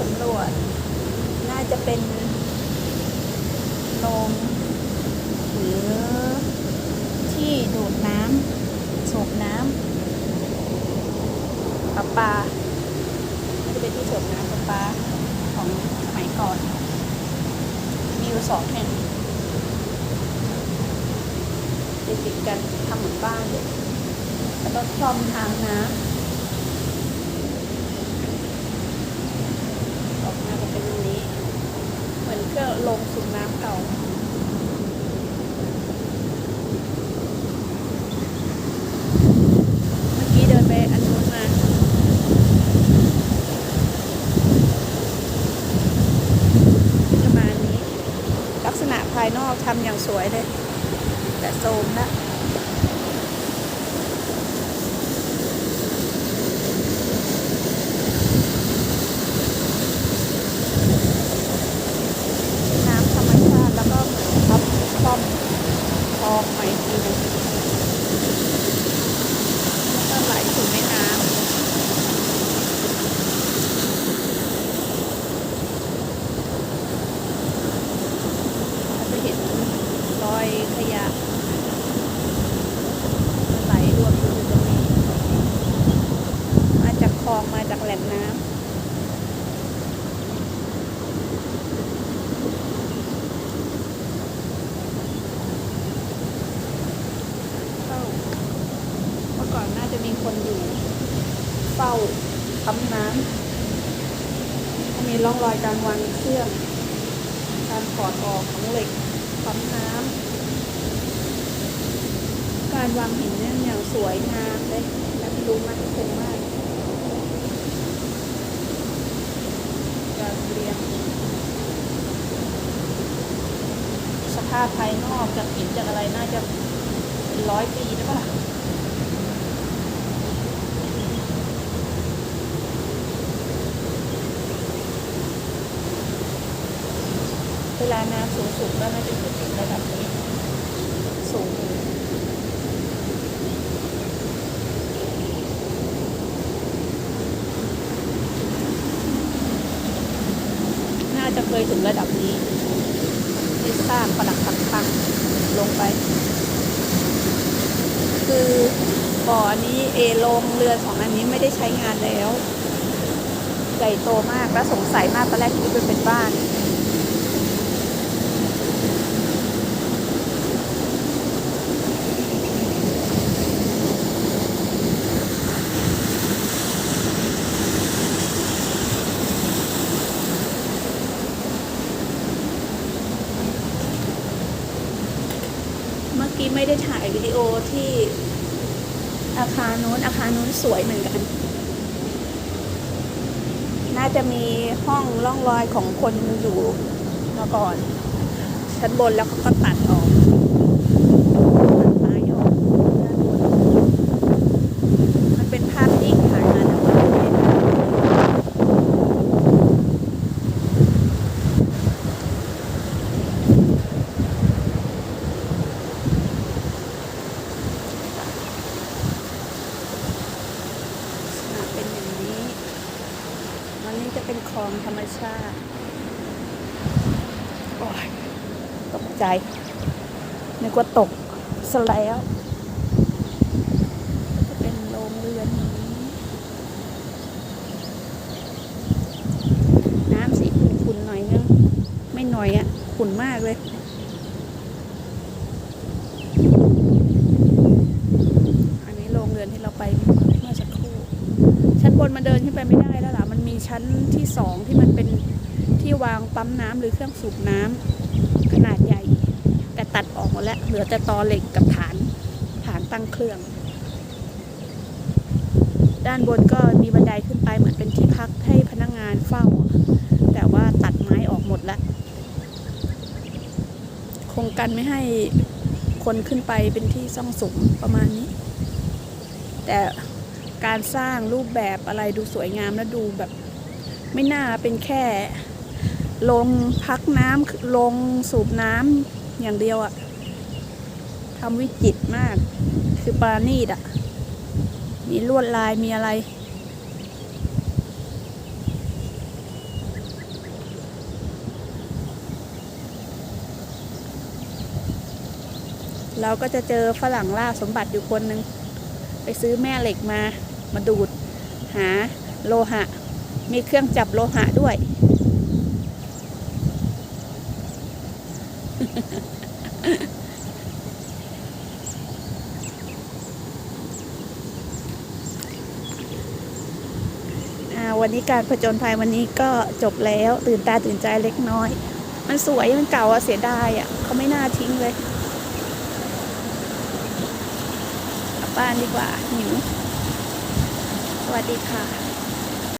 สำรวจ น่าจะเป็นโรงหรือที่ดูดน้ำสูบน้ำประปาน่าจะเป็นที่สูบน้ำประปาของสมัยก่อน มีอยู่สองแห่งติดกันทำเหมือนบ้านเลยแล้วก็คลอมทางน้ำออกมาจะเป็นอย่างนี้ เหมือนเครื่อง ลงสูบน้ำเก่า เมื่อกี้เดินไปอันนู้นมาประมาณนี้ ลักษณะภายนอกทำอย่างสวยเลย แต่โซมละ น้ำธรรมชาติแล้วก็เหมือนทับคล่อมคลองใหม่ทีนึงแล้วก็ไหลสู่แม่น้ำเราจะเห็นรอยขยะมันไหลรวมอยู่ตรงนี้ มาจากคลองมาจากแหล่งน้ำ เข้าเมื่อก่อนน่าจะมีคนอยู่เฝ้า ปั๊มน้ำก็มีร่องรอยการวางเครื่องการถอดออกของเหล็กปั๊มน้ำ การวางหินเนี่ยอย่างสวยงามเลยและดูมันคงมาก การเรียงสภาพภายนอกจากหินจากอะไรน่าจะเป็นร้อยปีได้ปะล่ะ เวลาน้ำสูงสุดก็น่าจะอยู่ถึงระดับนี้สูงน่าจะเคยถึงระดับนี้ที่สร้างประดักพังพังๆลงไป คือบ่อนี้เอโรงเรือนของอันนี้ไม่ได้ใช้งานแล้วใหญ่โตมากและสงสัยมากตอนแรกคิดว่าเป็นบ้าน ที่ไม่ได้ถ่ายวิดีโอที่อาคารนู้นอาคารนู้นสวยเหมือนกัน น่าจะมีห้องร่องรอยของคนอยู่มาก่อน ชั้นบนแล้วเขาก็ตัดออกตัดไม้ออกด้านบนมันเป็นภาพนิ่งถ่ายมาแต่ว่าไม่ได้ลักษณะเป็นอย่างนี้ วั นนี้จะเป็นคลองธรรมชาติ โอ้ยตกใจ นึกว่าตกซะแล้วจะเป็นโรงเรือนอย่างนี้ น้ำสีขุ่นๆหน่อยนึง ไม่หน่อยอะ่ะ ขุ่นมากเลยอันนี้โรงเรือนที่เราไปเมื่อสักครู่ชั้นบนมันเดินขึ้นไปไม่ได้แล้วล่ะมันมี ชั้นที่สองที่มันเป็นที่วางปั๊มน้ำหรือเครื่องสูบน้ำขนาดใหญ่ แต่ตัดออกหมดแล้วเหลือแต่ตอเหล็กกับฐานฐานตั้งเครื่อง ด้านบนก็มีบันไดขึ้นไปเหมือนเป็นที่พักให้พนักงานเฝ้า แต่ว่าตัดไม้ออกหมดแล้วคงกันไม่ให้คนขึ้นไปเป็นที่ซ่องสุมประมาณนี้ แต่การสร้างรูปแบบอะไรดูสวยงามและดูแบบ ไม่น่าเป็นแค่ลงพักน้ำลงสูบน้ำอย่างเดียวอะทำวิจิตมาก คือปราณีตอะมีลวดลายมีอะไร เราก็จะเจอฝรั่งล่าสมบัติอยู่คนหนึ่งไปซื้อแม่เหล็กมา มาดูด หาโลหะ มีเครื่องจับโลหะด้วยอ่าวันนี้การผจญภัยวันนี้ก็จบแล้ว ตื่นตาตื่นใจเล็กน้อย มันสวยมันเก่าอะเสียดายอะเขาไม่น่าทิ้งเลยกลับบ้านดีกว่าหิว สวัสดีค่ะ